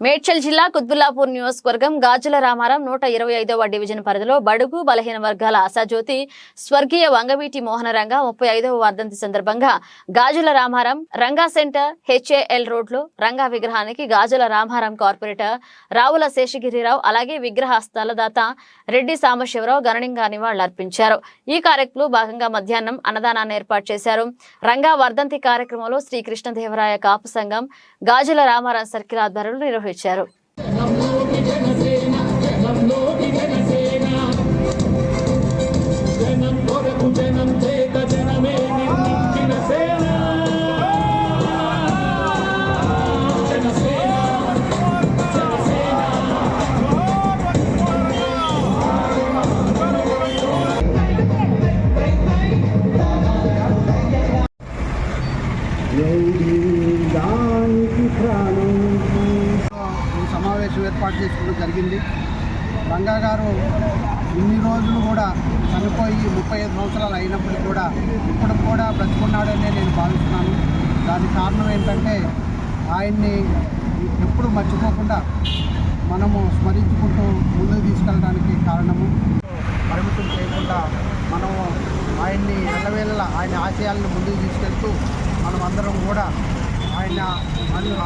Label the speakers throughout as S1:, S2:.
S1: మేడ్చల్ జిల్లా కుత్బుల్లాపూర్ నియోజకవర్గం గాజుల రామారం నూట ఇరవై ఐదవ డివిజన్ పరిధిలో బడుగు బలహీన వర్గాల ఆశాజ్యోతి స్వర్గీయ వంగవీటి మోహనరంగ ముప్పై ఐదవ వర్ధంతి సందర్భంగా గాజుల రామారం రంగా సెంటర్ హెచ్ఏఎల్ రోడ్లో రంగా విగ్రహానికి గాజుల రామారం కార్పొరేటర్ రావుల శేషగిరిరావు అలాగే విగ్రహ స్థలదాత రెడ్డి సాంబశివరావు గణనీయంగా నివాళులర్పించారు. ఈ కార్యక్రమంలో భాగంగా మధ్యాహ్నం అన్నదానాన్ని ఏర్పాటు చేశారు. రంగా వర్ధంతి కార్యక్రమంలో శ్రీ కృష్ణదేవరాయ కాపు సంఘం గాజుల రామారం సర్కిల్ ఆధ్వర్యంలో నిర్వహించారు.
S2: noite, Cheryl. ఏర్పాటు చేసుకోవడం జరిగింది. రంగా గారు ఇన్ని రోజులు కూడా చనిపోయి ముప్పై ఐదు సంవత్సరాలు అయినప్పటికీ కూడా ఇప్పుడు కూడా బ్రతుకున్నాడనే నేను భావిస్తున్నాను. దానికి కారణం ఏంటంటే ఆయన్ని ఎప్పుడు మర్చిపోకుండా మనము స్మరించుకుంటూ ముందుకు తీసుకెళ్ళడానికి కారణము. పరిమితం చేయకుండా మనము ఆయన్ని ఎల్లవేళలా ఆయన ఆశయాలను ముందుకు తీసుకెళ్తూ మనం అందరం కూడా ఆయన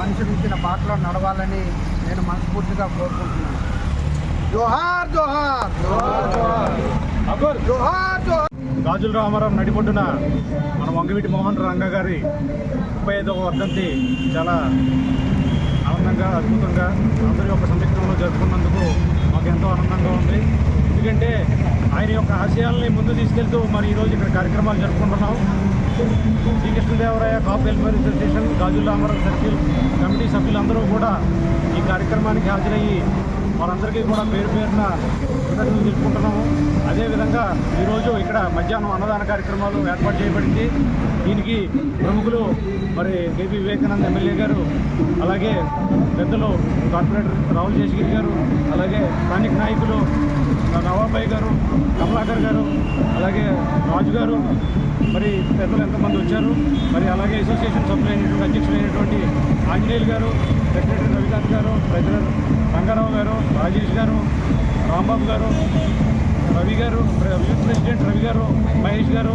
S2: అనుసరించిన బాటలో నడవాలని నేను మనస్ఫూర్తిగా కోరుకుంటున్నాను. జోహార్ జోహార్ జోహార్ జోహార్. జోహార్
S3: రాజుల రామారావు నడిపొడ్డున మన వంగవీటి మోహన్ రంగ గారి ముప్పై ఐదవ వర్ధంతి చాలా ఆనందంగా అద్భుతంగా అందరి యొక్క సంరక్షణలో జరుపుకున్నందుకు మాకు ఎంతో ఆనందంగా ఉంది. ఎందుకంటే ఆయన యొక్క ఆశయాల్ని ముందు తీసుకెళ్తూ మరి ఈరోజు ఇక్కడ కార్యక్రమాలు జరుపుకుంటున్నాం. Srikrishnadevaraya cap welfare association Gajula Ramarao circle committee సభ్యులందరూ కూడా ఈ కార్యక్రమానికి హాజరయ్యి వారందరికీ కూడా పేరు పేరున కృతజ్ఞతలు తెలుపుకుంటున్నాము. అదేవిధంగా ఈరోజు ఇక్కడ మధ్యాహ్నం అన్నదాన కార్యక్రమాలు ఏర్పాటు చేయబడింది. దీనికి ప్రముఖులు మరి కేపీ వివేకానంద్ ఎమ్మెల్యే గారు అలాగే పెద్దలు కార్పొరేటర్ రాహుల్ శేషగిరి గారు స్థానిక నాయకులు నవాబాయి గారు కమలాకర్ గారు అలాగే రాజు గారు మరి పెద్దలు ఎంతమంది వచ్చారు మరి అలాగే అసోసియేషన్ సభ్యులైనటువంటి అధ్యక్షులైనటువంటి ఆంజనేయులు గారు సెక్రటరీ రవికాంత్ గారు ప్రెసిడెంట్ రంగారావు గారు రాజేష్ గారు రాంబాబు గారు రవి గారు యూత్ ప్రెసిడెంట్ రవి గారు మహేష్ గారు.